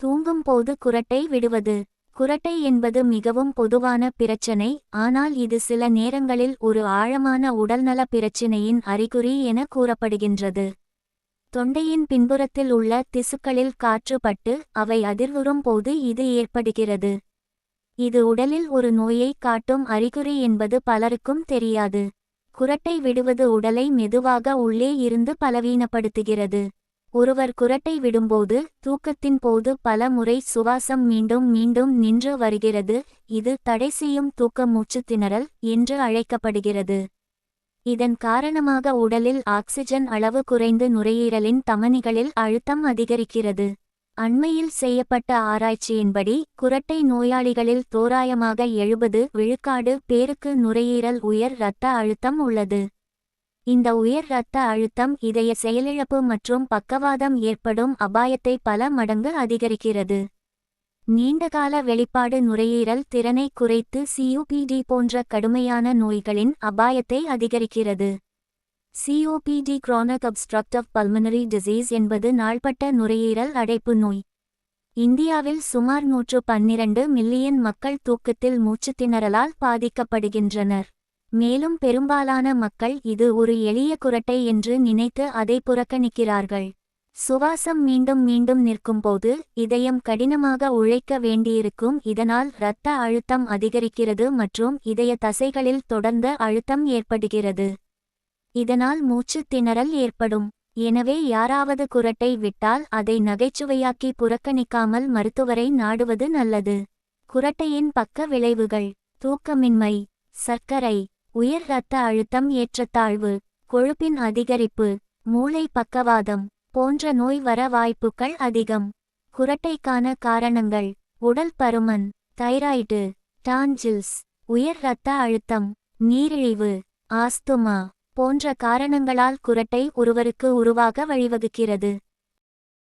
தூங்கும் போது குரட்டை விடுவது. குரட்டை என்பது மிகவும் பொதுவான பிரச்சனை ஆனால் இது சில நேரங்களில் ஒரு ஆழமான உடல்நல பிரச்சினையின் அறிகுறி என கூறப்படுகின்றது. தொண்டையின் பின்புறத்தில் உள்ள திசுக்களில் காற்றுப்பட்டு அவை அதிர்வுறும் போது இது ஏற்படுகிறது. இது உடலில் ஒரு நோயை காட்டும் அறிகுறி என்பது பலருக்கும் தெரியாது. குரட்டை விடுவது உடலை மெதுவாக உள்ளே இருந்து பலவீனப்படுத்துகிறது. ஒருவர் குரட்டை விடும்போது தூக்கத்தின் போது பல முறை சுவாசம் மீண்டும் மீண்டும் நின்று வருகிறது. இது தடை செய்யும் தூக்க மூச்சுத் திணறல் என்று அழைக்கப்படுகிறது. இதன் காரணமாக உடலில் ஆக்சிஜன் அளவு குறைந்து நுரையீரலின் தமனிகளில் அழுத்தம் அதிகரிக்கிறது. அண்மையில் செய்யப்பட்ட ஆராய்ச்சியின்படி குரட்டை நோயாளிகளில் தோராயமாக எழுபது விழுக்காடு பேருக்கு நுரையீரல் உயர் இரத்த அழுத்தம் உள்ளது. இந்த உயர் இரத்த அழுத்தம் இதய செயலிழப்பு மற்றும் பக்கவாதம் ஏற்படும் அபாயத்தை பல மடங்கு அதிகரிக்கிறது. நீண்டகால வெளிப்பாடு நுரையீரல் திறனை குறைத்து சியூபிடி போன்ற கடுமையான நோய்களின் அபாயத்தை அதிகரிக்கிறது. COPD chronic obstructive pulmonary disease என்பது நாள்பட்ட நுரையீரல் அடைப்பு நோய். இந்தியாவில் சுமார் நூற்று பன்னிரண்டு மில்லியன் மக்கள் தூக்கத்தில் மூச்சுத் திணறலால் பாதிக்கப்படுகின்றனர். மேலும் பெரும்பாலான மக்கள் இது ஒரு எளிய குரட்டை என்று நினைத்து அதை புறக்கணிக்கிறார்கள். சுவாசம் மீண்டும் மீண்டும் நிற்கும்போது இதயம் கடினமாக உழைக்க வேண்டியிருக்கும் இதனால் இரத்த அழுத்தம் அதிகரிக்கிறது மற்றும் இதய தசைகளில் தொடர்ந்த அழுத்தம் ஏற்படுகிறது. இதனால் மூச்சுத் திணறல் ஏற்படும். எனவே யாராவது குரட்டை விட்டால் அதை நகைச்சுவையாக்கி புறக்கணிக்காமல் மருத்துவரை நாடுவது நல்லது. குரட்டையின் பக்க விளைவுகள். தூக்கமின்மை. சர்க்கரை. உயர் இரத்த அழுத்தம் ஏற்றத்தாழ்வு கொழுப்பின் அதிகரிப்பு மூளை பக்கவாதம் போன்ற நோய் வர வாய்ப்புகள் அதிகம். குரட்டைக்கான காரணங்கள். உடல் பருமன் தைராய்டு டான்ஜில்ஸ் உயர் இரத்த அழுத்தம் நீரிழிவு ஆஸ்துமா போன்ற காரணங்களால் குரட்டை ஒருவருக்கு உருவாக வழிவகுக்கிறது.